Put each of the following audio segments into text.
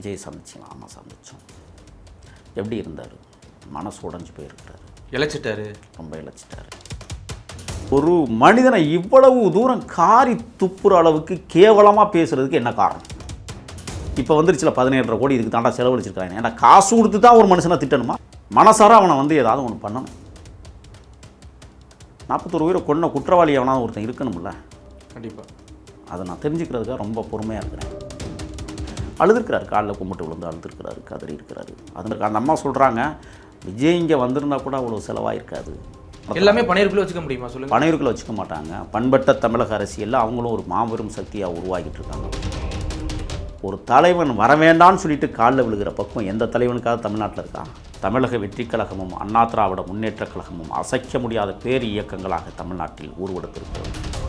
விஜய் சந்திச்சிங்களா ஆமாம் சந்தித்தோம் எப்படி இருந்தார்? மனசு உடைஞ்சு போயிருக்கிறாரு இழைச்சிட்டாரு? ரொம்ப இழைச்சிட்டாரு. ஒரு மனிதனை இவ்வளவு தூரம் காரி துப்புற அளவுக்கு கேவலமாக பேசுறதுக்கு என்ன காரணம்? இப்போ வந்துருச்சுல பதினேழரை கோடி இதுக்கு தாண்டா செலவழிச்சிருக்காங்க. ஏன்னா காசு கொடுத்து தான் ஒரு மனுஷனை திட்டணுமா? மனசார அவனை வந்து ஏதாவது ஒன்று பண்ணணும். நாற்பத்தொரு உயிரை கொன்ன குற்றவாளி அவனாவது ஒருத்தன் இருக்கணும்ல? கண்டிப்பா. அதை நான் தெரிஞ்சுக்கிறதுக்காக ரொம்ப பொறுமையாக இருக்கிறேன். அழுதுருக்கிறாரு. காலில் கும்பிட்டு விழுந்து அழுதுருக்கிறாரு கதறி இருக்கிறாரு அது அந்த அம்மா சொல்கிறாங்க விஜய் இங்கே வந்திருந்தா கூட அவ்வளோ செலவாயிருக்காது. எல்லாமே பனையருக்குள்ள வச்சுக்க முடியுமா? சொல்லுங்க. பனையூருக்குள்ள வச்சுக்க மாட்டாங்க. பண்பட்ட தமிழக அரசியலில் அவங்களும் ஒரு மாபெரும் சக்தியாக உருவாகிட்டு இருக்காங்க ஒரு தலைவன் வர வேண்டாம்னு சொல்லிட்டு காலில் விழுகிற பக்கம் எந்த தலைவனுக்காவது தமிழ்நாட்டில் இருக்கா? தமிழக வெற்றிக் கழகமும் அண்ணா திராவிட முன்னேற்றக் கழகமும் அசைக்க முடியாத பேர் இயக்கங்களாக தமிழ்நாட்டில் உருவெடுத்திருக்கிறது.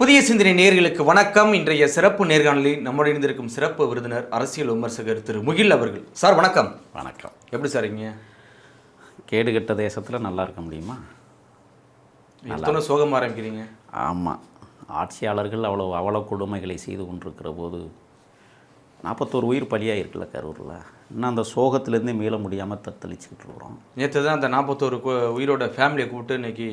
புதிய சிந்தனை நேர்களுக்கு வணக்கம். இன்றைய சிறப்பு நேர்காணலில் நம்முடைய இணைந்திருக்கும் சிறப்பு விருந்தினர் அரசியல் விமர்சகர் திரு முகில் அவர்கள். சார் வணக்கம். வணக்கம். எப்படி சார் இருக்கீங்க? கேடு கெட்ட தேசத்தில் நல்லா இருக்க முடியுமா? எத்தனை சோகமா ஆரம்பிக்கிறீங்க. ஆமாம் ஆட்சியாளர்கள் அவ்வளோ அவ்வளோ கொடுமைகளை செய்து கொண்டிருக்கிற போது நாற்பத்தோரு உயிர் பலியாக இருக்குல்ல கரூரில். இன்னும் அந்த சோகத்திலேருந்து மீள முடியாமல் தத்தளிச்சுக்கிட்டு இருக்கிறோம். நேற்று தான் அந்த நாற்பத்தோரு உயிரோட ஃபேமிலியை கூப்பிட்டு இன்னைக்கு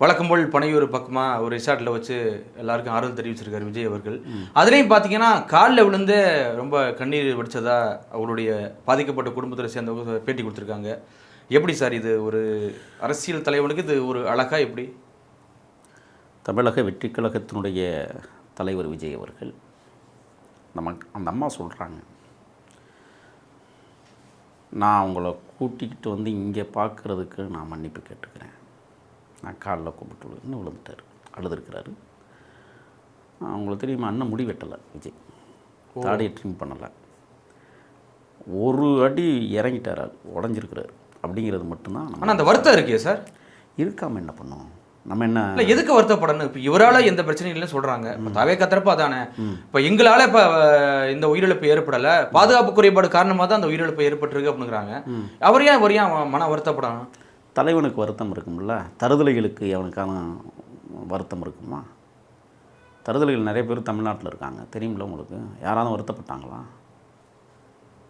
வழக்கம் போல் பனையூர் பக்கமாக ஒரு ரிசார்ட்டில் வச்சு எல்லாருக்கும் ஆறுதல் தெரிவிச்சிருக்காரு விஜய் அவர்கள். அதுலேயும் பார்த்தீங்கன்னா காலில் விழுந்து ரொம்ப கண்ணீர் வடிச்சதா அவருடைய பாதிக்கப்பட்ட குடும்பத்தில் சேர்ந்தவங்க பேட்டி கொடுத்துருக்காங்க. எப்படி சார் இது ஒரு அரசியல் தலைவனுக்கு இது ஒரு அழகா எப்படி? தமிழக வெற்றிக் கழகத்தினுடைய தலைவர் விஜய் அவர்கள் நம்ம அந்த அம்மா சொல்கிறாங்க நான் உங்களை கூட்டிக்கிட்டு வந்து இங்கே பார்க்குறதுக்கு நான் மன்னிப்பு கேட்டுக்கிறேன். நான் காலில் கும்பிட்டு விழுந்து விழுந்துட்டார். அழுதுருக்கிறாரு. உங்களுக்கு தெரியுமா அண்ணன் முடி வெட்டலை விஜய். தாடியை ட்ரிம் பண்ணலை. ஒரு அடி இறங்கிட்டார் உடைஞ்சிருக்கிறாரு. அப்படிங்கிறது மட்டும்தான் ஆனால் அந்த வருத்தம் இருக்கே சார்? இருக்காமல் என்ன பண்ணோம் நம்ம என்ன இல்லை எதுக்கு வருத்தப்படணும்? இப்போ இவரால எந்த பிரச்சனையும் இல்லைன்னு சொல்றாங்க. இப்போ தவே கத்துறப்ப அதானே. இப்போ எங்களால இப்போ இந்த உயிரிழப்பு ஏற்படலை. பாதுகாப்பு குறைபாடு காரணமாக தான் அந்த உயிரிழப்பு ஏற்பட்டிருக்கு அப்படிங்கிறாங்க. அவர் ஏன் அவர் ஏன் மன வருத்தப்படணும்? தலைவனுக்கு வருத்தம் இருக்கும்ல? தருதலைகளுக்கு அவனுக்கான வருத்தம் இருக்குமா? தருதலைகள் நிறைய பேர் தமிழ்நாட்டில் இருக்காங்க. தெரியுமில்ல உங்களுக்கு? யாராவது வருத்தப்பட்டாங்களா?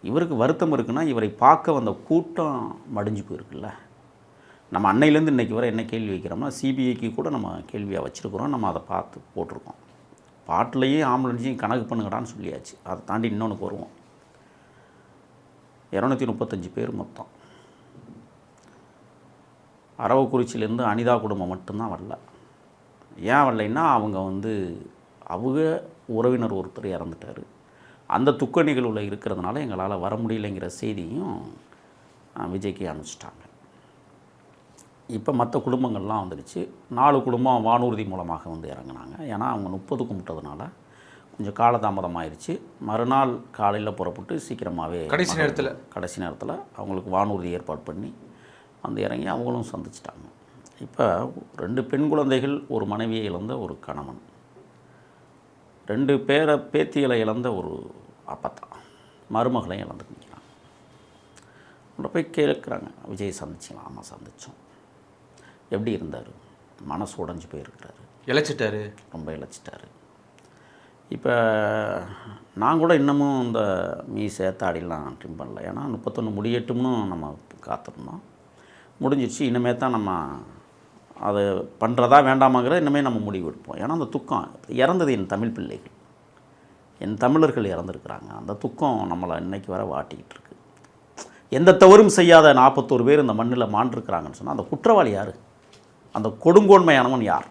இவருக்கு வருத்தம் இருக்குன்னா இவரை பார்க்க வந்த கூட்டம் மடிஞ்சு போயிருக்குல்ல. நம்ம அன்னையிலேருந்து இன்றைக்கி வர என்ன கேள்வி வைக்கிறோம்னா சிபிஐக்கு கூட நம்ம கேள்வியாக வச்சுருக்குறோம். நம்ம அதை பார்த்து போட்டிருக்கோம். பாட்டிலையே ஆம்புலன்ஸையும் கணக்கு பண்ணுங்கடான்னு சொல்லியாச்சு. அதை தாண்டி இன்னொன்று வருவோம். இரநூத்தி முப்பத்தஞ்சு பேர் மொத்தம். அரவக்குறிச்சியிலேருந்து அனிதா குடும்பம் மட்டும்தான் வரல. ஏன் வரலைன்னா அவங்க வந்து அவங்க உறவினர் ஒருத்தர் இறந்துட்டார். அந்த துக்க நிகழ்வில் இருக்கிறதுனால எங்களால் வர முடியலைங்கிற செய்தியும் விஜய்க்கு அனுப்பிச்சிட்டாங்க. இப்போ மற்ற குடும்பங்கள்லாம் வந்துடுச்சு. நாலு குடும்பம் வானூர்தி மூலமாக வந்து இறங்குனாங்க. ஏன்னா அவங்க முப்பது கும்பிட்டதுனால கொஞ்சம் காலதாமதம் ஆயிடுச்சு மறுநாள் காலையில் புறப்பட்டு சீக்கிரமாகவே கடைசி நேரத்துல. கடைசி நேரத்தில் அவங்களுக்கு வானூர்தி ஏற்பாடு பண்ணி வந்து இறங்கி அவங்களும் சந்திச்சிட்டாங்க. இப்போ ரெண்டு பெண் குழந்தைகள் ஒரு மனைவியை இழந்த ஒரு கணவன். ரெண்டு பேர பேத்திகளை இழந்த ஒரு அப்பத்தா. மருமகளையும் இழந்து நிற்கிறாங்க அவங்கள போய் கேட்குறாங்க விஜய் சந்திச்சிங்களா? ஆமாம் சந்தித்தோம் எப்படி இருந்தார்? மனசு உடைஞ்சு போயிருக்கிறாரு. இழைச்சிட்டாரு? ரொம்ப இழைச்சிட்டாரு. இப்போ நான் கூட இன்னமும் இந்த மீசை தாடிலாம் ட்ரிம் பண்ணல. ஏன்னா முப்பத்தொன்று முடியட்டும்னு நம்ம காத்திருந்தோம். முடிஞ்சிருச்சு இனிமே தான் நம்ம அதை பண்ணுறதா வேண்டாமாங்கிறத இனிமே நம்ம முடிவு எடுப்போம். ஏன்னா அந்த துக்கம் இறந்தது என் தமிழ் பிள்ளைகள். என் தமிழர்கள் இறந்துருக்குறாங்க. அந்த துக்கம் நம்மளை இன்னைக்கு வர வாட்டிக்கிட்டு இருக்கு. எந்த தவறும் செய்யாத நாற்பத்தோரு பேர் இந்த மண்ணில் மாண்டிருக்கிறாங்கன்னு சொன்னால் அந்த குற்றவாளி யார்? அந்த கொடுங்கோன்மையானவன் யார்?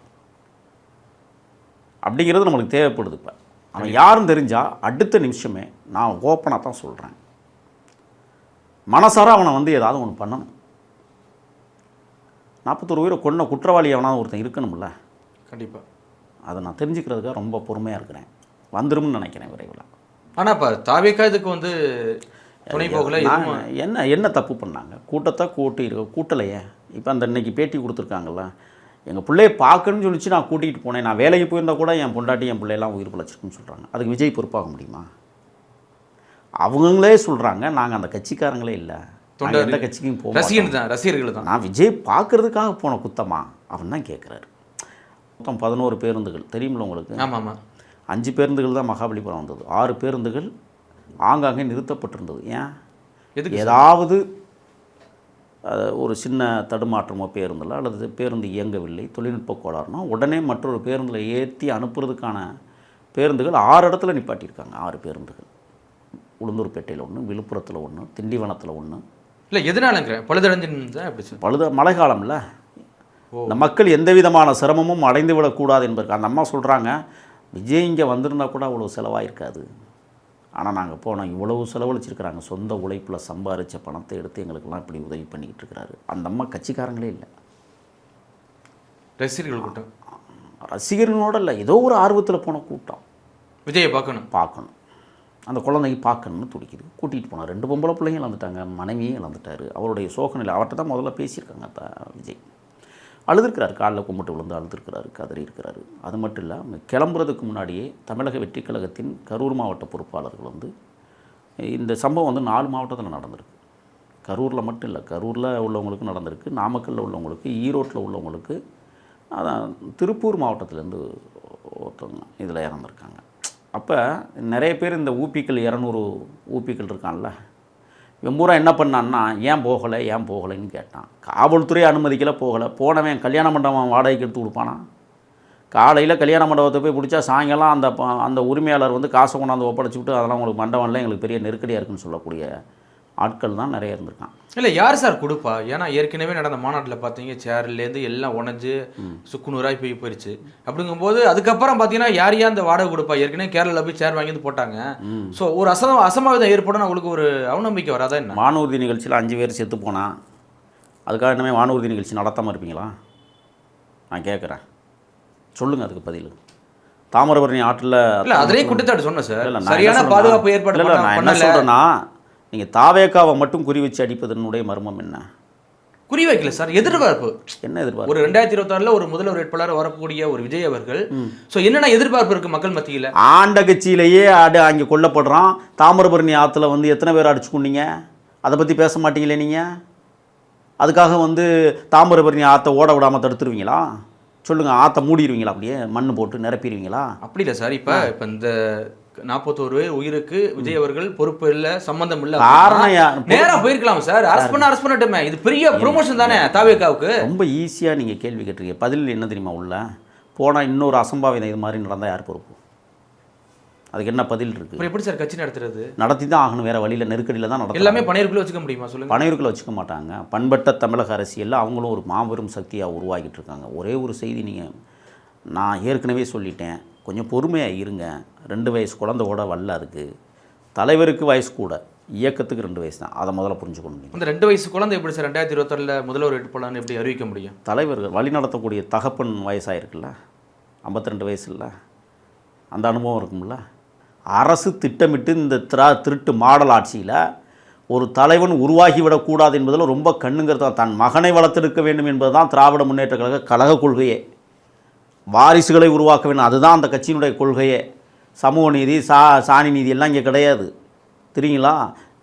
அப்படிங்கிறது நம்மளுக்கு தேவைப்படுது இப்போ. அவன் யாருன்னு தெரிஞ்சால் அடுத்த நிமிஷமே நான் ஓப்பனாக தான் சொல்கிறேன் மனசார அவனை வந்து ஏதாவது ஒன்று பண்ணணும். நாற்பத்தொரு உயிரை கொன்ன குற்றவாளி அவனாவது ஒருத்தன் இருக்கணும்ல? கண்டிப்பா. அதை நான் தெரிஞ்சுக்கிறதுக்காக ரொம்ப பொறுமையாக இருக்கிறேன். வந்துரும்னு நினைக்கிறேன் விரைவில். ஆனா இப்போ தாவேக்கா இதுக்கு வந்து துணை போகல என்ன என்ன தப்பு பண்ணாங்க? கூட்டத்தை கூட்டி இருக்க கூட்டலையே? இப்போ அந்த இன்னைக்கு பேட்டி கொடுத்துருக்காங்கல்ல எங்கள் பிள்ளைய பார்க்கணும்னு சொல்லிச்சு நான் கூட்டிகிட்டு போனேன். நான் வேலைக்கு போயிருந்தா கூட என் பொண்டாட்டி என் பிள்ளையெல்லாம் உயிர் பிழைச்சிருக்குன்னு சொல்கிறாங்க அதுக்கு விஜய் பொறுப்பாக முடியுமா? அவங்களே சொல்கிறாங்க நாங்கள் அந்த கட்சிக்காரங்களே இல்லை. நாங்கள் எந்த கட்சிக்கும் போக. ரசிகன் தான் ரசிகர்கள் தான். நான் விஜய் பார்க்கறதுக்காக போன குத்தமா? அவன் தான் கேட்குறாரு மொத்தம் பதினோரு பேருந்துகள். தெரியுமில்ல உங்களுக்கு? ஆமா ஆமா அஞ்சு பேருந்துகள் தான் மகாபலிபுரம் வந்தது. ஆறு பேருந்துகள் ஆங்காங்கே நிறுத்தப்பட்டிருந்தது. ஏன்? எதுக்கு ஏதாவது ஒரு சின்ன தடுமாற்றமோ பேருந்தில் அல்லது பேருந்து இயங்கவில்லை தொழில்நுட்ப கோளாறுனா உடனே மற்றொரு பேருந்தில் ஏற்றி அனுப்புறதுக்கான பேருந்துகள் ஆறு இடத்துல நிப்பாட்டியிருக்காங்க. ஆறு பேருந்துகள். உளுந்தூர்பேட்டையில் ஒன்று விழுப்புரத்தில் ஒன்று திண்டிவனத்தில் ஒன்று இல்லை எதனாலங்கிறேன் பழுதடைஞ்சுன்னு எப்படி சார்? பழுத மழை காலம்ல. இந்த மக்கள் எந்த விதமான சிரமமும் அடைந்து விடக்கூடாது என்பதற்கு அந்த அம்மா சொல்கிறாங்க விஜய் இங்கே வந்திருந்தா கூட அவ்வளோ செலவாயிருக்காது. ஆனால் நாங்கள் போனோம் இவ்வளவு செலவழிச்சிருக்கிறாங்க. சொந்த உழைப்பில் சம்பாரித்த பணத்தை எடுத்து எங்களுக்கெல்லாம் இப்படி உதவி பண்ணிக்கிட்டு இருக்கிறாரு. அந்த அம்மா கட்சிக்காரங்களே இல்லை. ரசிகர்கள் கூட்டம்? ரசிகர்களோட இல்லை ஏதோ ஒரு ஆர்வத்தில் போன கூட்டம். விஜயை பார்க்கணும். பார்க்கணும். அந்த குழந்தையை பார்க்கணும்னு துடிக்குது. கூட்டிகிட்டு போனார். ரெண்டு பொம்பளை பிள்ளைங்க இழந்துட்டாங்க. மனைவியும் இழந்துட்டார். அவருடைய சோகநிலை அவர்கிட்ட தான் முதல்ல பேசியிருக்காங்க த விஜய். அழுதுருக்கிறாரு. காலில் கும்பிட்டு விழுந்து அழுதுருக்கிறாரு கதறி இருக்கிறாரு அது மட்டும் இல்லாமல் கிளம்புறதுக்கு முன்னாடியே தமிழக வெற்றிக் கழகத்தின் கரூர் மாவட்ட பொறுப்பாளர்கள் வந்து இந்த சம்பவம் வந்து நாலு மாவட்டத்தில் நடந்திருக்கு. கரூரில் மட்டும் இல்லை கரூரில் உள்ளவங்களுக்கு நடந்திருக்கு. நாமக்கல்லில் உள்ளவங்களுக்கு ஈரோட்டில் உள்ளவங்களுக்கு அதான் திருப்பூர் மாவட்டத்திலேருந்து ஒருத்தவங்க இதில் இறந்துருக்காங்க. அப்போ நிறைய பேர் இந்த ஊப்பிக்கள் இரநூறு ஊப்பிக்கள் இருக்கான்ல. இவன் பூரா என்ன பண்ணான்னா ஏன் போகலை ஏன் போகலைன்னு கேட்டான். காவல்துறை அனுமதிக்கல போகலை. போனவன் கல்யாண மண்டபம் வாடகைக்கு எடுத்து கொடுப்பானா? காலையில் கல்யாண மண்டபத்தை போய் பிடிச்சா சாயங்காலம் அந்த ப- அந்த உரிமையாளர் வந்து காசை கொண்டாந்து ஒப்படைச்சி விட்டு அதெல்லாம் உங்களுக்கு மண்டபம்லாம் எங்களுக்கு பெரிய நெருக்கடியாக இருக்குன்னு சொல்லக்கூடிய ஆட்கள் தான் நிறைய இருந்திருக்கான் இல்லை யார் சார் கொடுப்பா? ஏன்னா ஏற்கனவே நடந்த மாநாட்டில் பார்த்தீங்க சேர்லேருந்து எல்லாம் உடஞ்சி சுக்குநூறாய் போய் போயிடுச்சு அப்படிங்கும்போது அதுக்கப்புறம் பார்த்தீங்கன்னா யார் யார் அந்த வாடகை கொடுப்பா? ஏற்கனவே கேரளாவில் போய் சேர் வாங்கி வந்து போட்டாங்க ஸோ ஒரு அசம் அசம்பாவிதம் ஏற்படும் அவங்களுக்கு ஒரு அவநம்பிக்கை வராதா என்ன? வானூர்தி நிகழ்ச்சியில் அஞ்சு பேர் செத்து போனா அதுக்காக இன்னமே வானூர்தி நிகழ்ச்சி நடத்தாமல் இருப்பீங்களா? நான் கேட்குறேன் சொல்லுங்கள் அதுக்கு பதில். தாமிரபரணி ஆற்றில் இல்லை அதிலேயே குற்றச்சாட்டு சொன்னேன் சார். சரியான பாதுகாப்பு ஏற்பாடு இல்ல, நான் என்ன சொல்கிறேன்னா நீங்கள் தாவேக்காவை மட்டும் குறி வச்சு அடிப்பதனுடைய மர்மம் என்ன? குறி வைக்கல சார் எதிர்பார்ப்பு. என்ன எதிர்பார்ப்பு? ஒரு ரெண்டாயிரத்தி இருபத்தாறுல ஒரு முதல்வர் வேட்பாளர் வரக்கூடிய ஒரு விஜய் அவர்கள் ஸோ என்னென்ன எதிர்பார்ப்பு இருக்கு மக்கள் மத்தியில? ஆண்ட கட்சியிலேயே அடு அங்கே கொல்லப்படுறான். தாமிரபரணி ஆற்றுல வந்து எத்தனை பேர் அடிச்சு கொண்டீங்க அதை பற்றி பேச மாட்டீங்களே நீங்கள் அதுக்காக வந்து தாமிரபரணி ஆற்றை ஓட விடாமல் தடுத்துருவீங்களா? சொல்லுங்கள் ஆற்றை மூடிடுவீங்களா அப்படியே? மண் போட்டு நிரப்பிடுவீங்களா அப்படி இல்லை சார் இப்போ இப்போ இந்த நாற்பத்தோரு உயிருக்கு விஜய் அவர்கள் பொறுப்பு இல்லை சம்பந்தம் இல்லை. காரணம் நேரா போயிருக்கலாம் சார். அரஸ்ட் பண்ண அரஸ்ட் பண்ணட்டுமே. இது பெரிய ப்ரொமோஷன் தானே தாவேக்காவுக்கு? ரொம்ப ஈஸியாக நீங்கள் கேள்வி கேட்டிருக்கீங்க. பதில் என்ன தெரியுமா உள்ள? போனால் இன்னொரு அசம்பாவிதம் இது மாதிரி நடந்தால் யார் பொறுப்பு? அதுக்கு என்ன பதில் அப்புறம் எப்படி சார் கட்சி நடத்துறது? நடத்தி தான் ஆகணும் வேறு வழியில் நெருக்கடியில் தான் நடத்தலாம் எல்லாமே பணியருக்குள்ள வச்சுக்க முடியுமா சொல்லுங்க? பனையூருக்குள்ள வச்சுக்க மாட்டாங்க. பண்பட்ட தமிழக அரசியலில் அவங்களும் ஒரு மாபெரும் சக்தியாக உருவாக்கிட்டு இருக்காங்க. ஒரே ஒரு செய்தி நீங்கள் நான் ஏற்கனவே சொல்லிட்டேன். கொஞ்சம் பொறுமையாக இருங்க. ரெண்டு வயசு குழந்தையோட வல்ல அதுக்கு. தலைவருக்கு வயசு கூட. இயக்கத்துக்கு ரெண்டு வயசு தான். அதை முதல்ல புரிஞ்சுக்கணும் அந்த ரெண்டு வயசு குழந்தை எப்படி சார் ரெண்டாயிரத்தி இருபத்தாறுல முதல்வர் வேட்பாளர்னு எப்படி அறிவிக்க முடியும்? தலைவர்கள் வழி நடத்தக்கூடிய தகப்பன் வயசாயிருக்குல்ல? ஐம்பத்தி ரெண்டு வயசு இல்லை. அந்த அனுபவம் இருக்கும்ல? அரசு திட்டமிட்டு இந்த திரா திருட்டு மாடல் ஆட்சியில் ஒரு தலைவன் உருவாகிவிடக்கூடாது என்பதில் ரொம்ப கண்ணுங்கிறதா தன். மகனை வளர்த்தெடுக்க வேண்டும் என்பதுதான் திராவிட முன்னேற்ற கழக கழக கொள்கையே. வாரிசுகளை உருவாக்க வேண்டும். அதுதான் அந்த கட்சியினுடைய கொள்கையே. சமூக நீதி சா சாணி நீதி எல்லாம் இங்கே கிடையாது. தெரியுங்களா?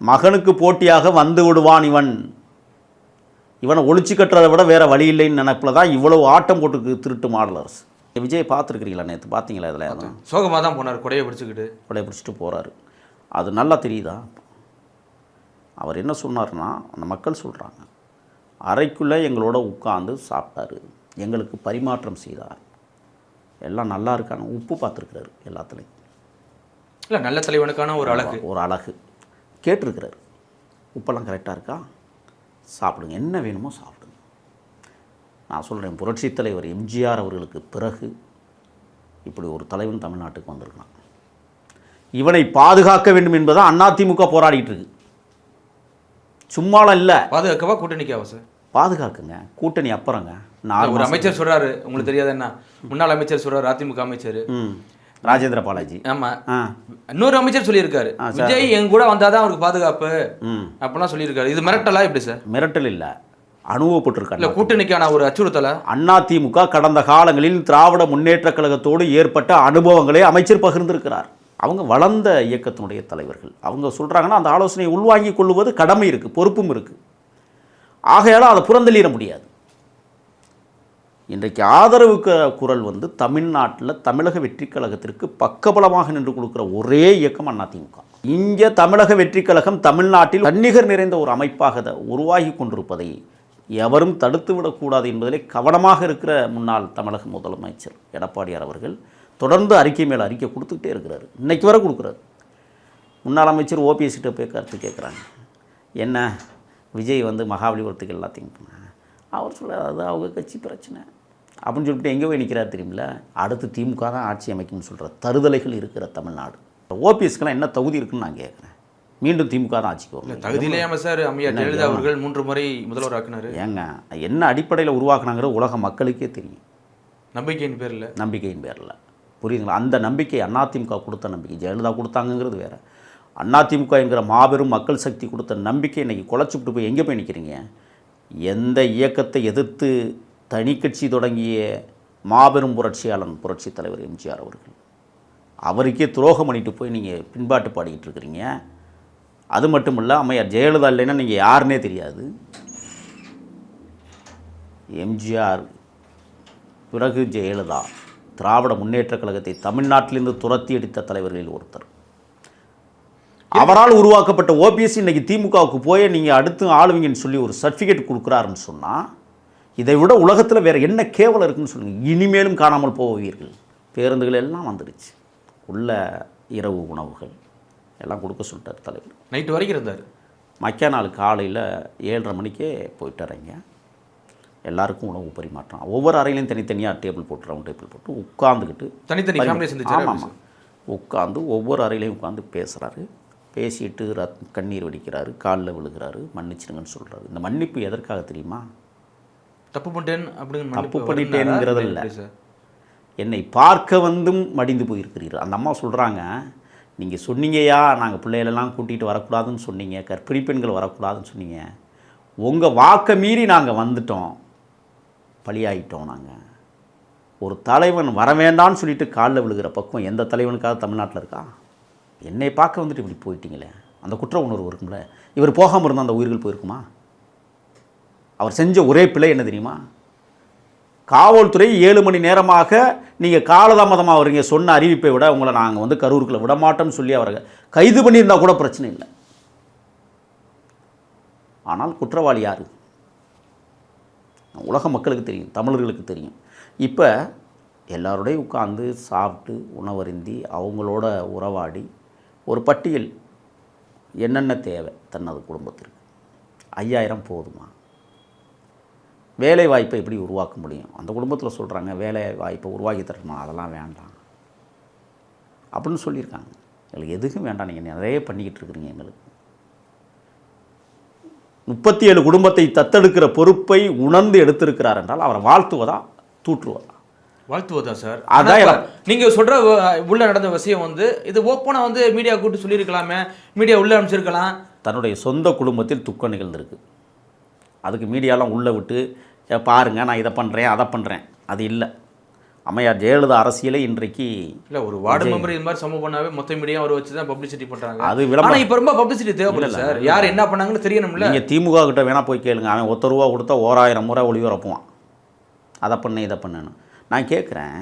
மகனுக்கு போட்டியாக வந்து விடுவான் இவன். இவனை ஒழிச்சு கட்டுறதை விட வேற வழி இல்லைன்னு நினைப்பில் தான் இவ்வளவு ஆட்டம் போட்டுக்கு திருட்டு மாடல் அரசு. விஜய் பார்த்துருக்கிறீங்களா நேற்று பார்த்தீங்களா இதில்? சோகமாக தான் போனார். கொடையை பிடிச்சிக்கிட்டு. கொடையை பிடிச்சிட்டு போகிறாரு அது நல்லா தெரியுதா? அவர் என்ன சொன்னார்னா அந்த மக்கள் சொல்கிறாங்க அறைக்குள்ளே எங்களோட உட்கார்ந்து சாப்பிட்டாரு. எங்களுக்கு பரிமாற்றம் செய்தார். எல்லாம் நல்லா இருக்காங்க உப்பு பார்த்துருக்குறாரு எல்லாத்துலேயும். இல்லை நல்ல தலைவனுக்கான ஒரு அழகு. ஒரு அழகு. கேட்டிருக்கிறாரு. உப்பெல்லாம் கரெக்டாக இருக்கா? சாப்பிடுங்க. என்ன வேணுமோ சாப்பிடுங்க. நான் சொல்கிறேன் புரட்சித் தலைவர் எம்ஜிஆர் அவர்களுக்கு பிறகு இப்படி ஒரு தலைவன் தமிழ்நாட்டுக்கு வந்திருக்கான் இவனை பாதுகாக்க வேண்டும் என்பதான் அதிமுக போராடிட்டு இருக்கு. சும்மாலாம் இல்லை. பாதுகாக்கவா கூட்டணிக்காவா சார்? பாதுகாக்குங்க. கூட்டணி அப்புறங்க. நாலு ஒரு அமைச்சர் சொல்றாரு. உங்களுக்கு தெரியாது என்ன? முன்னாள் அமைச்சர் சொல்றாரு அதிமுக அமைச்சர். ராஜேந்திர பாலாஜி. ஆமா. இன்னொரு அமைச்சர் சொல்லியிருக்காரு. விஜய் என் கூட வந்தாதான் அவருக்கு பாதுகாப்பு. அப்படிலாம் சொல்லியிருக்காரு. இது மிரட்டலா எப்படி சார்? மிரட்டல் இல்லை. அனுபவப்பட்டிருக்காங்க இல்ல கூட்டணிக்கான ஒரு அச்சுறுத்தலா? அதிமுக கடந்த காலங்களில் திராவிட முன்னேற்றக் கழகத்தோடு ஏற்பட்ட அனுபவங்களை அமைச்சர் பகிர்ந்திருக்கிறார். அவங்க வளர்ந்த இயக்கத்தினுடைய தலைவர்கள். அவங்க சொல்கிறாங்கன்னா அந்த ஆலோசனையை உள்வாங்கிக் கொள்வது கடமை இருக்குது பொறுப்பும் இருக்குது ஆகையால் அதை புறந்தள்ளிட முடியாது. இன்றைக்கு ஆதரவு க- குரல் வந்து தமிழ்நாட்டில் தமிழக வெற்றி கழகத்திற்கு பக்கபலமாக நின்று கொடுக்குற ஒரே இயக்கம் அதிமுக. இங்கே தமிழக வெற்றி கழகம் தமிழ்நாட்டில் தன்னிகர் நிறைந்த ஒரு அமைப்பாக த- உருவாகி கொண்டிருப்பதை எவரும் தடுத்து விடக்கூடாது என்பதிலே கவனமாக இருக்கிற முன்னாள் தமிழக முதலமைச்சர் எடப்பாடியார் அவர்கள் தொடர்ந்து அறிக்கை மேல் அறிக்கை கொடுத்துக்கிட்டே இருக்கிறார். இன்றைக்கு வர கொடுக்குறாரு. முன்னாள் அமைச்சர் ஓபிஎஸ்கிட்ட போய் கருத்து கேட்குறாங்க. என்ன? விஜய் வந்து மகாபலிபுரத்துக்கு எல்லாத்தையும். அவர் சொல்ல அது அவங்க கட்சி பிரச்சனை. அப்படின்னு சொல்லிட்டு எங்கே போய் நிற்கிறார் தெரியுமில்ல? அடுத்து திமுக தான் ஆட்சி அமைக்கும்னு சொல்கிற தருதலைகள் இருக்கிற தமிழ்நாடு. ஓபிஎஸ்க்கெல்லாம் என்ன தகுதி இருக்குன்னு நான் கேட்குறேன். மீண்டும் திமுக தான் ஆட்சிக்கு வரும் தகுதியிலேயாம சார் அம்மையார் ஜெயலலிதா அவர்கள் மூன்று முறை முதல்வர் ஆக்கினாரு. ஏங்க என்ன அடிப்படையில் உருவாக்குனாங்கிற உலக மக்களுக்கே தெரியும். நம்பிக்கையின் பேர்ல. நம்பிக்கையின் பேரில். புரியுதுங்களா? அந்த நம்பிக்கை அதிமுக கொடுத்த நம்பிக்கை. ஜெயலலிதா கொடுத்தாங்கங்கிறது வேற. அதிமுக என்கிற மாபெரும் மக்கள் சக்தி கொடுத்த நம்பிக்கை இன்றைக்கி குலைச்சிவிட்டு போய் எங்கே போய் நிற்கிறீங்க எந்த இயக்கத்தை எதிர்த்து தனி கட்சி தொடங்கிய மாபெரும் புரட்சியாளன் புரட்சி தலைவர் எம்ஜிஆர் அவர்கள்? அவருக்கே துரோகம் பண்ணிட்டு போய் நீங்கள் பின்பாட்டு பாடிக்கிட்டு இருக்கிறீங்க. அது மட்டும் இல்லை அம்மையார் ஜெயலலிதா இல்லைன்னா நீங்கள் யாருன்னே தெரியாது. எம்ஜிஆர் பிறகு ஜெயலலிதா திராவிட முன்னேற்றக் கழகத்தை தமிழ்நாட்டிலிருந்து துரத்தி அடித்த தலைவர்களில் ஒருத்தர். அவரால் உருவாக்கப்பட்ட ஓபிஎஸ் இன்னைக்கு திமுகவுக்கு போய் நீங்கள் அடுத்து ஆளுவீங்கன்னு சொல்லி ஒரு சர்டிஃபிகேட் கொடுக்குறாருன்னு சொன்னால் இதை விட உலகத்தில் வேறு என்ன கேவலம் இருக்குன்னு சொல்லுங்கள் இனிமேலும் காணாமல் போவீர்கள். பேருந்துகள் எல்லாம் வந்துடுச்சு. உள்ள இரவு உணவுகள் எல்லாம் கொடுக்க சொல்லிட்டார் தலைவர். நைட்டு வரைக்கும் இருந்தார். மக்கா நாள் காலையில் ஏழரை மணிக்கே போயிட்டுறீங்க எல்லாருக்கும் உணவு பரிமாற்றம். ஒவ்வொரு அறையிலையும் தனித்தனியாக டேபிள் போட்டு ரவுண்ட் டேபிள் போட்டு உட்காந்துக்கிட்டு தனித்தனி ஆமாம் ஆமாம் உட்காந்து ஒவ்வொரு அறையிலையும் உட்காந்து பேசுகிறாரு பேசிட்டு ரத் கண்ணீர் வடிக்கிறாரு காலில் விழுகிறாரு மன்னிச்சிடுங்கன்னு சொல்கிறாரு இந்த மன்னிப்பு எதற்காக தெரியுமா? தப்பு பண்ணிட்டேன் அப்படின்னு தப்பு பண்ணிட்டேனுங்கிறது? இல்ல. என்னை பார்க்க வந்தும் மடிந்து போயிருக்கிறீர்கள். அந்த அம்மா சொல்கிறாங்க நீங்கள் சொன்னீங்கயா நாங்கள் பிள்ளைகளெல்லாம் கூட்டிகிட்டு வரக்கூடாதுன்னு சொன்னீங்க கர்ப்பிணி பெண்கள் வரக்கூடாதுன்னு சொன்னீங்க. உங்கள் வாக்கை மீறி நாங்கள் வந்துட்டோம். பலியாயிட்டோம் நாங்கள் ஒரு தலைவன் வர வேண்டாம்னு சொல்லிட்டு காலில் விழுகிற பக்கம் எந்த தலைவனுக்காக தமிழ்நாட்டில் இருக்கா? என்னை பார்க்க வந்துட்டு இப்படி போயிட்டீங்களே? அந்த குற்ற உணர்வு இருக்கும்ல. இவர் போகாமல் இருந்தால் அந்த உயிர்கள் போயிருக்குமா? அவர் செஞ்ச ஒரே பிழை என்ன தெரியுமா? காவல்துறை ஏழு மணி நேரமாக நீங்கள் காலதாமதமாக வரீங்க சொன்ன அறிவிப்பை விட உங்களை நாங்கள் வந்து கரூருக்குள்ள விட மாட்டோம்னு சொல்லி அவரை கைது பண்ணியிருந்தா கூட பிரச்சனை இல்லை. ஆனால் குற்றவாளி யார்? உலக மக்களுக்கு தெரியும் தமிழர்களுக்கு தெரியும். இப்போ எல்லாரோடையும் உட்காந்து சாப்பிட்டு உணவருந்தி அவங்களோட உறவாடி ஒரு பட்டியல் என்னென்ன தேவை தன்னது குடும்பத்திற்கு. ஐயாயிரம் போதுமா? வேலை வாய்ப்பை எப்படி உருவாக்க முடியும்? அந்த குடும்பத்தில் சொல்கிறாங்க வேலை வாய்ப்பை உருவாக்கி தரணுமா? அதெல்லாம் வேண்டாம். அப்படின்னு சொல்லியிருக்காங்க. எங்களுக்கு எதுக்கும் வேண்டாம். நீங்கள் நிறைய பண்ணிக்கிட்டு இருக்கிறீங்க எங்களுக்கு. முப்பத்தி ஏழு குடும்பத்தை தத்தெடுக்கிற பொறுப்பை உணர்ந்து எடுத்திருக்கிறார் என்றால் அவரை வாழ்த்துவதா தூற்றுவதா? வாழ்த்துவதா சார்? அதான் நீங்க சொல்ற உள்ள நடந்த விஷயம் வந்து இது ஓப்பனா வந்து மீடியா கூட்டு சொல்லியிருக்கலாமே மீடியா உள்ள அனுப்பிச்சிருக்கலாம். தன்னுடைய சொந்த குடும்பத்தில் துக்கம் நிகழ்ந்திருக்கு. அதுக்கு மீடியாலாம் உள்ளே விட்டு "ஏ, பாருங்க நான் இதை பண்ணுறேன் அதை பண்ணுறேன் அது இல்லை. அம்மையார் ஜெயலலிதா அரசியலை இன்றைக்கு இல்ல ஒரு வார்டு மெம்பர் இது மாதிரி சமூகம் பண்ணாவே மொத்த மீடியா அவர் வச்சு தான் பப்ளிசிட்டி பண்றாங்க. அது விளம்பரம். இப்ப ரொம்ப பப்ளிசிட்டி தேவைப்படுது சார். யார் என்ன பண்ணாங்கன்னு தெரியணும்ல. நீங்கள் திமுக கிட்ட வேணால் போய் கேளுங்க. அவன் ஒத்த ரூபா கொடுத்தா ஓராயிரம் முறை ஒளிபரப்புவான். அதை பண்ணு இதை பண்ணுன்னு. நான் கேட்குறேன்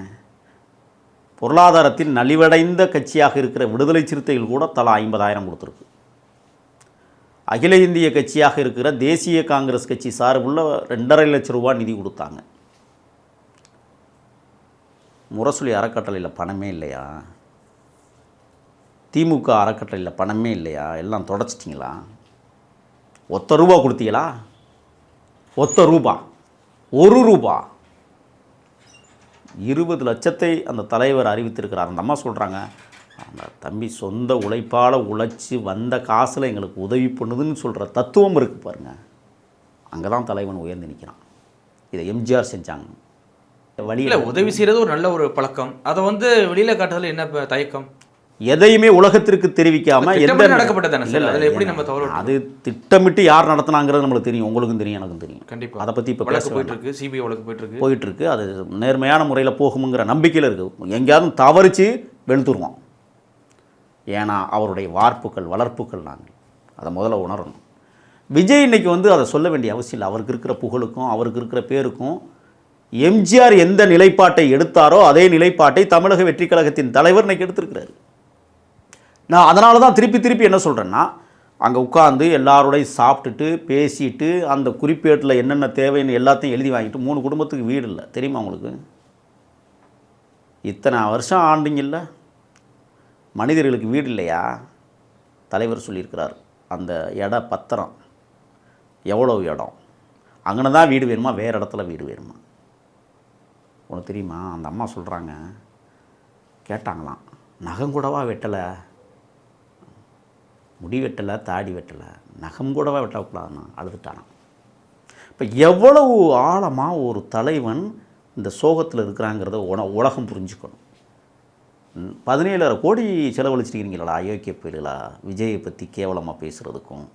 பொருளாதாரத்தில் நலிவடைந்த கட்சியாக இருக்கிற விடுதலை சிறுத்தைகள் கூட தலா ஐம்பதாயிரம் கொடுத்துருக்கு. அகில இந்திய கட்சியாக இருக்கிற தேசிய காங்கிரஸ் கட்சி சார்புள்ள ரெண்டரை லட்சம் ரூபா நிதி கொடுத்தாங்க. முரசொலி அறக்கட்டளையில் பணமே இல்லையா? திமுக அறக்கட்டளையில் பணமே இல்லையா? எல்லாம் தொடச்சிட்டிங்களா? ஒத்த ரூபா கொடுத்தீங்களா? ஒத்த ரூபா. ஒரு ரூபா. இருபது லட்சத்தை அந்த தலைவர் அறிவித்திருக்கிறார். அந்த அம்மா சொல்கிறாங்க அந்த தம்பி சொந்த உழைப்பால் உழைச்சி வந்த காசில் எங்களுக்கு உதவி பண்ணுதுன்னு சொல்கிற தத்துவம் இருக்குது பாருங்கள் அங்கே தான் தலைவன் உயர்ந்து நிற்கிறான் இதை எம்ஜிஆர் செஞ்சாங்க. வழியில் உதவி செய்கிறது ஒரு நல்ல ஒரு பழக்கம். அதை வந்து வெளியில் காட்டுறதுல என்ன தயக்கம்? எதையுமே உலகத்திற்கு தெரிவிக்காம எந்த எப்படி நம்ம தவறு? அது திட்டமிட்டு யார் நடத்துனாங்கிறது நம்மளுக்கு தெரியும். உங்களுக்கும் தெரியும் எனக்கும் தெரியும். கண்டிப்பா. அதை பற்றி இப்போ பேச. போயிட்டு இருக்கு. சிபிஐ வழக்கு போயிட்டு இருக்கு. போயிட்டு இருக்கு அது நேர்மையான முறையில் போகுமுங்கிற நம்பிக்கையில் இருக்குது எங்கேயாவது தவறிச்சு வெளுத்துருவோம். ஏன்னா அவருடைய வார்ப்புகள் வளர்ப்புகள் நாங்கள். அதை முதல்ல உணரணும். விஜய் இன்னைக்கு வந்து அதை சொல்ல வேண்டிய அவசியம் இல்லை. அவருக்கு இருக்கிற புகழுக்கும் அவருக்கு இருக்கிற பேருக்கும் எம்ஜிஆர் எந்த நிலைப்பாட்டை எடுத்தாரோ அதே நிலைப்பாட்டை தமிழக வெற்றி கழகத்தின் தலைவர் இன்னைக்கு எடுத்திருக்கிறாரு. நான் அதனால தான் திருப்பி திருப்பி என்ன சொல்கிறேன்னா அங்கே உட்காந்து எல்லாரோடையும் சாப்பிட்டுட்டு பேசிட்டு அந்த குறிப்பேட்டில் என்னென்ன தேவைன்னு எல்லாத்தையும் எழுதி வாங்கிட்டு மூணு குடும்பத்துக்கு வீடு இல்லை. தெரியுமா உங்களுக்கு? இத்தனை வருஷம் ஆண்டிங்கல்ல மனிதர்களுக்கு வீடு இல்லையா? தலைவர் சொல்லியிருக்கிறார் அந்த இட பத்திரம் எவ்வளோ இடம்? அங்கே தான் வீடு வேணுமா? வேறு இடத்துல வீடு வேணுமா? உனக்கு தெரியுமா? அந்த அம்மா சொல்கிறாங்க கேட்டாங்களாம் நகங்கூடவா வெட்டலை? முடி வெட்டலை தாடி வெட்டலை நகம் கூடவா வெட்டக்கூடாதுன்னா அழுதுட்டானாம். இப்போ எவ்வளவு ஆழமாக ஒரு தலைவன் இந்த சோகத்தில் இருக்கிறாங்கிறத உன உலகம் புரிஞ்சுக்கணும். பதினேழரை கோடி செலவழிச்சிருக்கீங்களா அயோக்கிய பேருலா விஜயை பற்றி கேவலமாக பேசுகிறதுக்கும்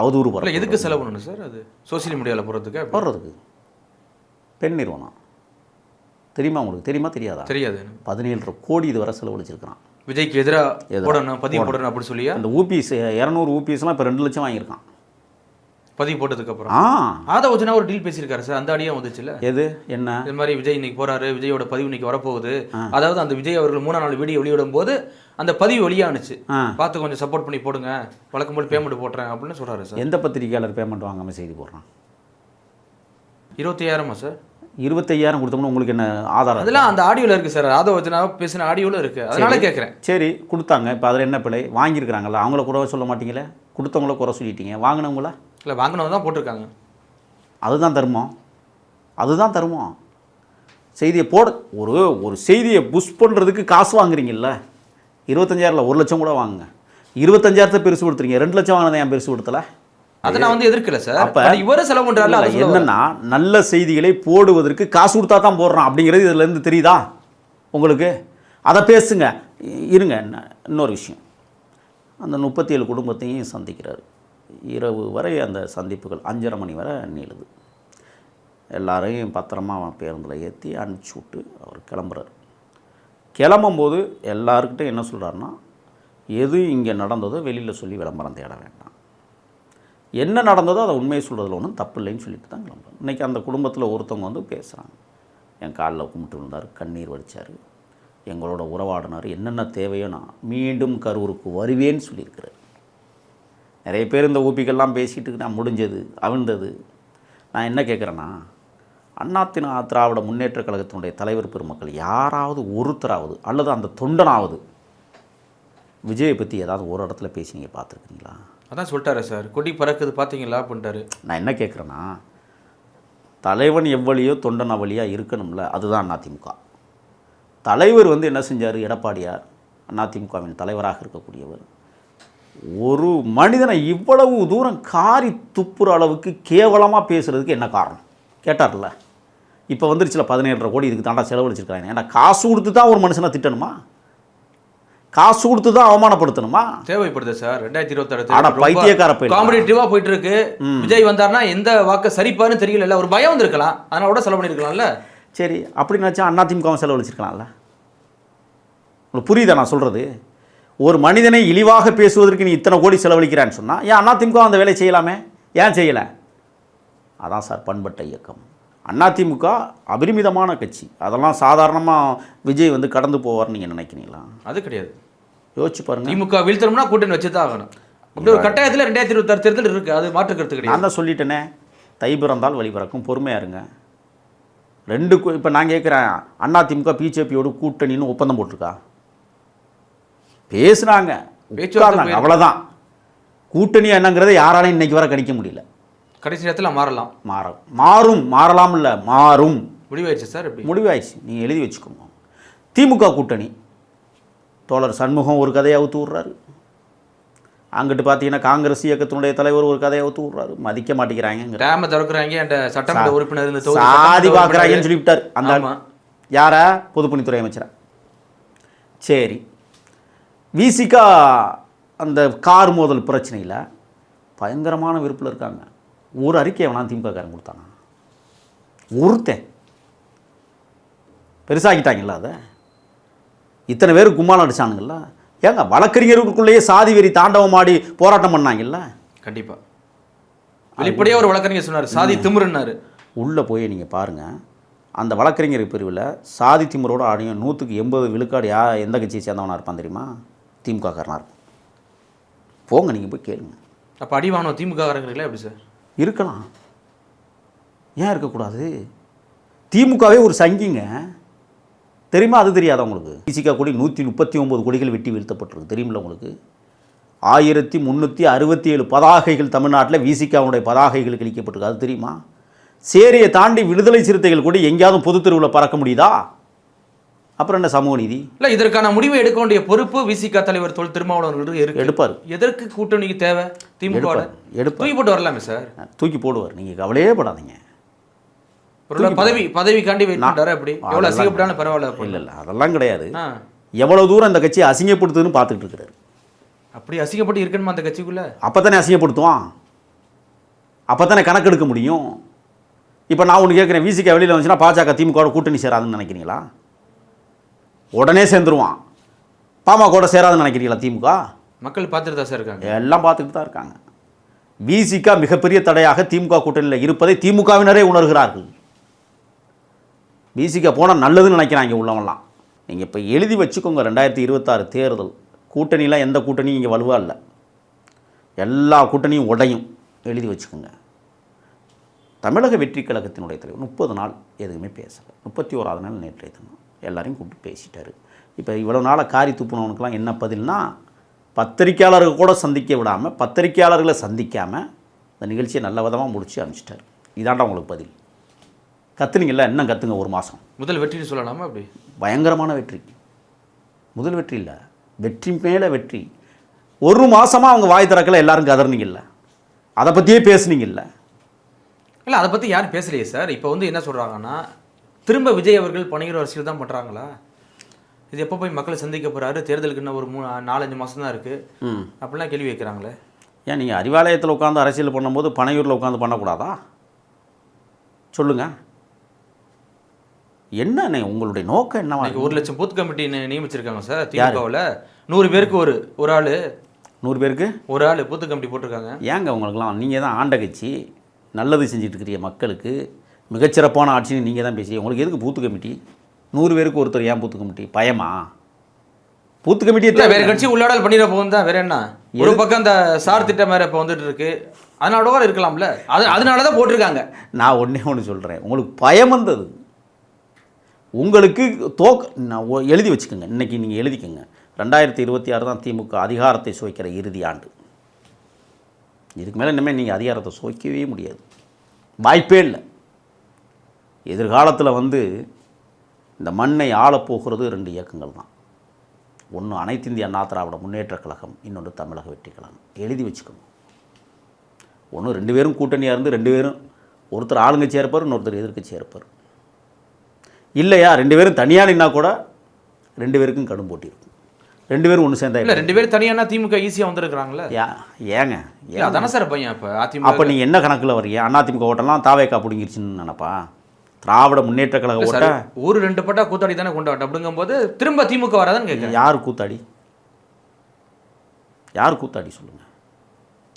அவதூறு பரப்புறதுக்கும். எதுக்கு செலவு பண்ணணும் சார் அது? சோஷியல் மீடியாவில் போகிறதுக்கு வர்றதுக்கு பெண் நிறுவனம். தெரியுமா உங்களுக்கு? தெரியுமா தெரியாதா? தெரியாது. பதினேழரை கோடி இதுவரை செலவழிச்சிருக்கிறான். விஜய்க்கு எதிராக எதிரா. போடணும் பதிவு போடணும். அப்படி சொல்லியா? அந்த ஊபிஸ் இரநூறு ஊபிஸ்லாம் இப்போ ரெண்டு லட்சம் வாங்கியிருக்கான். பதிவு போட்டதுக்கு அப்புறம். ஆ. ஆதவ அர்ஜுனா ஒரு டீல் பேசியிருக்காரு சார். அந்த அடியே வந்துச்சுல்ல. எது? என்ன? இது மாதிரி விஜய் இன்னைக்கு போறாரு விஜயோட பதிவு இன்னைக்கு வரப்போகுது. அதாவது அந்த விஜய் அவர்கள் மூணாம் நாள் வீடியோ வெளியிடும் போது அந்த பதிவு வெளியானுச்சு. பார்த்து கொஞ்சம் சப்போர்ட் பண்ணி போடுங்க. வழக்கம் போல் பேமெண்ட் போட்டுறேன் அப்படின்னு சொல்றாரு சார். எந்த பத்திரிக்கையாளர் பேமெண்ட் வாங்காமல் செய்தி போடுறான்? இருபத்தையாயிரமா சார்? இருபத்தையாயிரம் கொடுத்தோம்னா உங்களுக்கு என்ன ஆதாரம் அதெல்லாம் அந்த ஆடியோல இருக்கு சார். ஆதவ அர்ஜுனா பேசின ஆடியோல இருக்கு. அதனால கேட்குறேன் சரி கொடுத்தாங்க. இப்போ அதில் என்ன பிழை? வாங்கியிருக்கிறாங்கல்ல அவங்கள குறை சொல்ல மாட்டீங்களே? கொடுத்தவங்கள குறை சொல்லிட்டீங்க. வாங்கினவங்கள? இல்லை வாங்கினவங்க தான் போட்டிருக்காங்க. அதுதான் தர்மம். அதுதான் தர்மம். செய்தியை போட. ஒரு ஒரு செய்தியை புஷ் பண்ணுறதுக்கு காசு வாங்குறீங்கல்ல? இருபத்தஞ்சாயிரம்ல ஒரு லட்சம் கூட வாங்குங்க. இருபத்தஞ்சாயிரத்தை பெருசு கொடுத்துறீங்க ரெண்டு லட்சம் வாங்கினதை ஏன் பெருசு கொடுத்தல அதை நான் வந்து எதிர்க்கல சார் அப்ப- இவரு செலவு வரேன். என்னன்னா நல்ல செய்திகளை போடுவதற்கு காசு கொடுத்தா தான் போடுறான் அப்படிங்கிறது இதுல இருந்து தெரியுதா? உங்களுக்கு? அதை பேசுங்க. இருங்க இன்ன- இன்னொரு விஷயம். அந்த முப்பத்தி ஏழு குடும்பத்தையும் சந்திக்கிறார். இரவு வரை அந்த சந்திப்புகள் அஞ்சரை மணி வரை நீளுது. எல்லாரையும் பத்திரமா அவன் பேருந்தில் ஏற்றி அனுப்பிச்சி விட்டு அவர் கிளம்புறாரு. கிளம்பும்போது எல்லாருக்கிட்டையும் என்ன சொல்கிறாருன்னா எது இங்கே நடந்ததோ வெளியில் சொல்லி விளம்பரம் தேட வேண்டாம். என்ன நடந்ததோ அதை உண்மையை சொல்கிறதுல ஒன்றும் தப்பு இல்லைன்னு சொல்லிட்டு தான் கிளம்புறோம். இன்றைக்கி அந்த குடும்பத்தில் ஒருத்தவங்க வந்து பேசுகிறாங்க என் காலில் கும்பிட்டு விழுந்தார் கண்ணீர் வடித்தார் எங்களோட உறவாடினார் என்னென்ன தேவையோ நான் மீண்டும் கரூருக்கு வருவேன்னு சொல்லியிருக்கிறார். நிறைய பேர் இந்த ஊப்பிக்கெல்லாம் பேசிகிட்டு நான் முடிஞ்சது அவிழ்ந்தது. நான் என்ன கேட்குறேன்னா அண்ணாத்தினா திராவிட முன்னேற்ற கழகத்தினுடைய தலைவர் பெருமக்கள் யாராவது ஒருத்தராவது அல்லது அந்த தொண்டனாவது விஜயை பற்றி ஏதாவது ஒரு இடத்துல பேசி நீங்கள் பார்த்துருக்கீங்களா அதான் சொல்லிட்டாரு சார். கொடி பறக்குது பார்த்தீங்களா அப்படின்ட்டாரு. நான் என்ன கேட்குறேன்னா தலைவன் எவ்வளியோ தொண்டன் அவளியா இருக்கணும்ல அதுதான் அதிமுக. தலைவர் வந்து என்ன செஞ்சார்? எடப்பாடியார் அதிமுகவின் தலைவராக இருக்கக்கூடியவர். ஒரு மனிதனை இவ்வளவு தூரம் காரி துப்புற அளவுக்கு கேவலமாக பேசுகிறதுக்கு என்ன காரணம்? கேட்டார்ல. இப்போ வந்துருச்சுல பதினேழரை கோடி இதுக்கு தாண்டா செலவழிச்சிருக்காங்க ஏன்னா காசு கொடுத்து தான் ஒரு மனுஷனை திட்டணுமா? காசு கொடுத்து தான் அவமானப்படுத்தணுமா? தேவைப்படுது சார். ரெண்டாயிரத்தி ஆனா பைத்தியக்கார பையன். காம்படிட்டிவா போயிட்டு இருக்கு விஜய் வந்தாருன்னா எந்த வாக்க சரிப்பான்னு தெரியல ஒரு பயம் வந்திருக்கலாம். அதனால கூட செலவு பண்ணிருக்கலாம்ல. சரி அப்படி நினச்சா அதிமுகவும் செலவழிச்சிருக்கலாம்ல? உங்களுக்கு புரியுதா நான் சொல்கிறது ஒரு மனிதனை இழிவாக பேசுவதற்கு நீ இத்தனை கோடி செலவழிக்கிறான்னு சொன்னால் ஏன் அதிமுக அந்த வேலையை செய்யலாமே? ஏன் செய்யலை? அதான் சார் பண்பட்ட இயக்கம். அதிமுக அபரிமிதமான கட்சி. அதெல்லாம் சாதாரணமாக விஜய் வந்து கடந்து போவார்னு நீங்கள் நினைக்கிறீங்களா? அது கிடையாது. யோசிச்சு பாருங்க. திமுக வீழ்த்தணும்னா கூட்டணி வச்சு தான் ஆகணும். அப்படி ஒரு கட்டாயத்துல ரெண்டாயிரத்தி இருபத்தாறு தேர்தல் இருக்கு. அது மாற்று கருத்து கிடையாது. நான் தான் சொல்லிட்டேனே. தை பிறந்தால் வழி பிறக்கும். பொறுமையா இருங்க. ரெண்டு இப்போ நான் கேட்குறேன் அதிமுக பிஜேபியோட கூட்டணின்னு ஒப்பந்தம் போட்டிருக்கா? பேசுனாங்க. அவ்வளோதான் கூட்டணி என்னங்கிறத யாராலையும் இன்னைக்கு வரை கணிக்க முடியல. கடைசி நேரத்துல மாறலாம். மாறும். மாறும் மாறலாம் இல்லை மாறும். முடிவாயிடுச்சு சார் எப்படி? முடிவாயிடுச்சு. நீங்கள் எழுதி வச்சுக்கோங்க. திமுக கூட்டணி. தோழர் சண்முகம் ஒரு கதையை அவுத்து விட்றாரு. அங்கிட்டு பார்த்தீங்கன்னா காங்கிரஸ் இயக்கத்தினுடைய தலைவர் ஒரு கதையை அவுத்து விட்றாரு. மதிக்க மாட்டேங்கிறாங்க டேம திறக்கிறாங்க என்ற சட்டமன்ற உறுப்பினர் சாதி பார்க்குறாங்கன்னு. சொல்லிவிட்டார். அந்த. யாரா? பொதுப்பணித்துறை அமைச்சரா. சரி. விசிகா அந்த கார் மோதல் பிரச்சனையில் பயங்கரமான விருப்பில் இருக்காங்க. ஒரு அறிக்கை வேணாம் திமுககாரன் கொடுத்தானா? ஒருத்தன். பெருசாக்கிட்டாங்கல்ல அதை? இத்தனை பேர் கும்மாளம் அடிச்சானுங்கல்ல? ஏங்க வழக்கறிஞர்களுக்குள்ளேயே சாதி வெறி தாண்டவம் ஆடி போராட்டம் பண்ணாங்கல்ல? கண்டிப்பா. வெளிப்படையா ஒரு வழக்கறிஞர் சொன்னாரு சாதி திமிருன்னாரு. உள்ளே போய் நீங்கள் பாருங்கள் அந்த வழக்கறிஞர் பிரிவில் சாதி திமுறோட ஆடியும் நூற்றுக்கு எண்பது விழுக்காடு யா எந்த கட்சியை சேர்ந்தவனாக இருப்பான் தெரியுமா? திமுக காரனாக இருப்பான். போங்க நீங்கள் போய் கேளுங்க. அப்போ அடி வாங்கின திமுக காரங்களே எப்படி சார்? இருக்கலாம். ஏன் இருக்கக்கூடாது? திமுகவே ஒரு சங்கிங்க. தெரியுமா? அது தெரியாதா உங்களுக்கு? பிசிகா கோடி நூற்றி முப்பத்தி ஒம்பது கொடிகள் வெட்டி வீழ்த்தப்பட்டிருக்கு. தெரியுமில்ல உங்களுக்கு? ஆயிரத்தி முந்நூற்றி அறுபத்தி ஏழு பதாகைகள் தமிழ்நாட்டில் விசிகாவுடைய பதாகைகள் கிழிக்கப்பட்டிருக்கு அது தெரியுமா? சேரியை தாண்டி விடுதலை சிறுத்தைகள் கூட எங்கேயாவது பொது தெருவில் பறக்க முடியுதா? அப்புறம் என்ன சமூக நீதி? இல்ல இதற்கான முடிவை எடுக்க வேண்டிய பொறுப்பு விசிக தலைவர் தொல் திருமாவளவர்களுக்கு இருக்கு. எடுப்பார். எதற்கு கூட்டணிக்கு தேவை? திமுக எடுப்பார் தூக்கி போட்டு வரலாமே சார் தூக்கி போடுவார். நீங்கள் கவலையே படாதீங்க. பதவி பதவிக்காண்டி வெயிட் பண்றாரு அப்படி. அதெல்லாம் அசிங்கப்பட்டாலும் பரவாயில்ல இல்லை இல்லை அதெல்லாம் கிடையாது. எவ்வளோ தூரம் இந்த கட்சியை அசிங்கப்படுத்துதுன்னு பார்த்துக்கிட்டு இருக்கிறாரு. அப்படி அசிங்கப்பட்டு இருக்கணுமா அந்த கட்சிக்குள்ள? அப்போ தானே அசிங்கப்படுத்துவான்? அப்போ தானே கணக்கெடுக்க முடியும்? இப்போ நான் ஒன்று கேட்குறேன். விசிக வெளியில் வந்துச்சுன்னா பாஜக திமுக கூட்டணி சேராதுன்னு நினைக்கிறீங்களா? உடனே சேர்ந்துருவான். பாமக கூட சேராதுன்னு நினைக்கிறீங்களா திமுக? மக்கள் பார்த்துட்டு தான் சார் இருக்காங்க. எல்லாம் பார்த்துக்கிட்டு தான் இருக்காங்க. விசிக மிகப்பெரிய தடையாக திமுக கூட்டணியில் இருப்பதை திமுகவினரே உணர்கிறார்கள். விசிக போனால் நல்லதுன்னு நினைக்கிறாங்க உள்ளவன்லாம். நீங்கள் இப்போ எழுதி வச்சுக்கோங்க ரெண்டாயிரத்தி இருபத்தாறு தேர்தல். கூட்டணிலாம் எந்த கூட்டணியும் இங்கே வலுவா இல்லை. எல்லா கூட்டணியும் உடையும். எழுதி வச்சுக்கோங்க. தமிழக வெற்றி கழகத்தினுடைய தலைவர் முப்பது நாள் எதுவுமே பேசலை. முப்பத்தி ஓராவது நாள் நேற்றைய தினம். எல்லாரையும் கூப்பிட்டு பேசிட்டாரு. இப்போ இவ்வளோ நாளாக காரி துப்புனவனுக்கெல்லாம் என்ன பதில்னா பத்திரிக்கையாளர்கள் கூட சந்திக்க விடாமல் பத்திரிக்கையாளர்களை சந்திக்காமல் இந்த நிகழ்ச்சியை நல்ல விதமாக முடிச்சு அனுப்பிச்சிட்டாரு. இதாண்டா உங்களுக்கு பதில். கத்துனீங்கல்ல இன்னும் கத்துங்க ஒரு மாதம் முதல் வெற்றின்னு சொல்லலாமா அப்படி? பயங்கரமான வெற்றி. முதல் வெற்றி இல்லை. வெற்றி மேலே வெற்றி. ஒரு மாதமாக அவங்க வாய் திறக்கல எல்லாரும் கதறினீங்கல்ல அதை பற்றியே பேசுனீங்கல்ல. இல்ல அதை பத்தி யாரும் பேசலையே சார். இப்போ வந்து என்ன சொல்றாங்கன்னா திரும்ப விஜய் அவர்கள் பணிகிற அரசியல் தான் பண்றாங்களா? இது எப்போ போய் மக்களை சந்திக்க போறாரு? தேர்தலுக்கு இன்னும் ஒரு மூணு நாலஞ்சு மாசம் தான் இருக்கு. ம். அப்படிலாம் கேள்வி வைக்கிறாங்களே ஏன் நீங்கள் அறிவாலயத்தில் உட்காந்து அரசியல் பண்ணும்போது பனையூரில் உட்காந்து பண்ணக்கூடாதா? சொல்லுங்க. என்ன உங்களுடைய நோக்கம் இன்னைக்கு ஒரு லட்சம் பூத் கமிட்டி நியமிச்சிருக்காங்க சார் திமுகவில். நூறு பேருக்கு ஒரு ஒரு ஆளு. நூறு பேருக்கு? ஒரு ஆளு பூத்து கமிட்டி போட்டிருக்காங்க. ஏங்க உங்களுக்குலாம் நீங்கள் தான் ஆண்ட கட்சி. நல்லது செஞ்சுட்டு இருக்கிற மக்களுக்கு. மிகச்சிறப்பான ஆட்சின்னு நீங்கள் தான் பேசி உங்களுக்கு எதுக்கு பூத்து கமிட்டி? நூறு பேருக்கு ஒருத்தர் ஏன் பூத்து கமிட்டி? பயமா? பூத்து கமிட்டியை வேற கட்சி உள்ளாடல் பண்ணிட போகும் தான் வேற என்ன? ஒரு பக்கம் அந்த சார் திட்டம் வேற இப்போ வந்துட்டு இருக்கு. அதனால கூட இருக்கலாம்ல. அது அதனால தான் போட்டிருக்காங்க. நான் ஒன்றே ஒன்று சொல்கிறேன் உங்களுக்கு பயம் வந்தது. உங்களுக்கு தோக்க நான் எழுதி வச்சுக்கோங்க. இன்றைக்கி நீங்கள் எழுதிக்கோங்க. ரெண்டாயிரத்தி இருபத்தி ஆறு தான் திமுக அதிகாரத்தை சுவைக்கிற இறுதி ஆண்டு. இதுக்கு மேலே இனிமேல் நீங்கள் அதிகாரத்தை சுவைக்கவே முடியாது. வாய்ப்பே இல்லை. எதிர்காலத்தில் வந்து இந்த மண்ணை ஆளப்போகிறது ரெண்டு இயக்கங்கள் தான். ஒன்று அனைத்து இந்திய அண்ணா திராவிட முன்னேற்றக் கழகம் இன்னொன்று தமிழக வெற்றி கழகம். எழுதி வச்சுக்கணும். ஒன்று ரெண்டு பேரும் கூட்டணியாக இருந்து ரெண்டு பேரும் ஒருத்தர் ஆளுங்கட்சியாக இருப்பார் இன்னொருத்தர் எதிர்க்கட்சியாக இருப்பார் இல்லையா? ரெண்டு பேரும் தனியாக நின்னா கூட ரெண்டு பேருக்கும் கடும் போட்டி இருக்கும். ரெண்டு பேரும் ஒன்று சேர்ந்தா இல்ல ரெண்டு பேரும் தனியானா திமுக ஈஸியா வந்திருக்கிறாங்களே யா ஏங்க இல்ல அதானே சார் பையன் அப்ப அதிமுக அப்போ நீங்கள் என்ன கணக்கில் வர்றீங்க? அதிமுக ஓட்டெல்லாம் தாவேக்கா பிடிங்கிருச்சுன்னு நினப்பா? திராவிட முன்னேற்ற கழக ஓட்ட ஊரு ரெண்டு பட்டா கூத்தாடி தானே கொண்டாட்டம் அப்படிங்கும்போது திரும்ப திமுக வராதான்னு கேட்குறேன் யார் கூத்தாடி? யார் கூத்தாடி சொல்லுங்கள்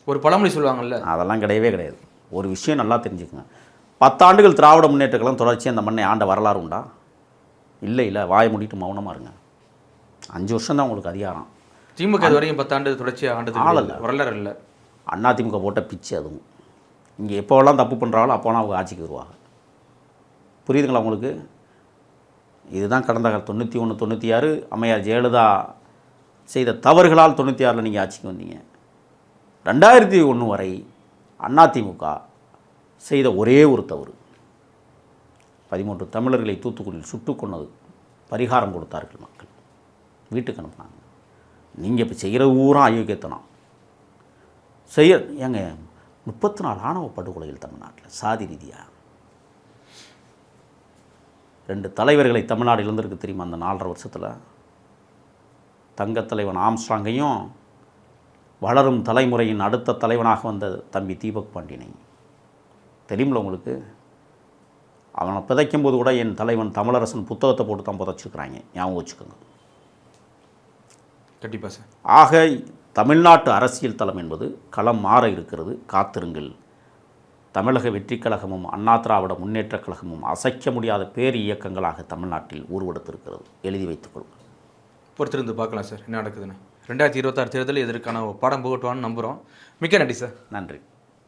ஒரு பழமொழி சொல்லுவாங்கல்ல. அதெல்லாம் கிடையவே கிடையாது. ஒரு விஷயம் நல்லா தெரிஞ்சுக்கங்க. பத்தாண்டுகள் திராவிட முன்னேற்ற கழகம் தொடர்ச்சி அந்த மண்ணை ஆண்ட வரலாறு உண்டா? இல்லை இல்லை. வாயை மூடிட்டு மௌனமாக இருங்க. அஞ்சு வருஷம் தான் உங்களுக்கு அதிகாரம். திமுக இது வரையும் பத்தாண்டு தொடர்ச்சியா ஆண்டது ஆளல. இல்ல. வரலாறு இல்லை. அதிமுக போட்ட பிச்சு அதுவும். இங்கே எப்போவெல்லாம் தப்பு பண்ணுறாங்களோ அப்போலாம் அவங்க ஆட்சிக்கு வருவாங்க. புரியுதுங்களா உங்களுக்கு? இதுதான் கடந்த கால தொண்ணூற்றி ஒன்று தொண்ணூற்றி ஆறு அம்மையார் ஜெயலலிதா செய்த தவறுகளால் தொண்ணூற்றி ஆறில் நீங்கள் ஆட்சிக்கு வந்தீங்க. ரெண்டாயிரத்தி ஒன்று வரை அதிமுக செய்த ஒரே ஒரு தவறு. பதிமூன்று தமிழர்களை தூத்துக்குடியில் சுட்டுக் கொண்டது பரிகாரம் கொடுத்தார்கள் மக்கள். வீட்டுக்கு அனுப்புனாங்க. நீங்கள் இப்போ செய்கிற ஊரா அயோக்கியத்தனம். செய்ய ஏங்க முப்பத்தி நாலு ஆணவ படுகொலைகள் தமிழ்நாட்டில் சாதி ரீதியாக ரெண்டு தலைவர்களை தமிழ்நாடு இழந்திருக்கு தெரியுமா அந்த நாலரை வருஷத்தில்? தங்கத் தலைவன் ஆம்ஸ்ட்ராங்கையும் வளரும் தலைமுறையின் அடுத்த தலைவனாக வந்த தம்பி தீபக் பாண்டியனை. தெரியுமில்ல உங்களுக்கு? அவனை புதைக்கும் போது கூட என் தலைவன் தமிழரசன் புத்தகத்தை போட்டு தான் புதைச்சிருக்கிறாங்க. ஞாபகம் வச்சுக்கோங்க. கண்டிப்பா சார். ஆக தமிழ்நாட்டு அரசியல் தளம் என்பது களம் மாற இருக்கிறது. காத்திருங்கள். தமிழக வெற்றிக் கழகமும் அண்ணா திராவிட முன்னேற்றக் கழகமும் அசைக்க முடியாத பேர் இயக்கங்களாக தமிழ்நாட்டில் உருவெடுத்திருக்கிறது. எழுதி வைத்துக் கொள்ளுங்கள் பொறுத்திருந்து பார்க்கலாம் சார். என்ன நடக்குதுன்னு. ரெண்டாயிரத்தி இருபத்தாறு தேர்தல் இதற்கான பாடம் புகட்டுவான்னு நம்புகிறோம் மிக்க நன்றி சார். நன்றி.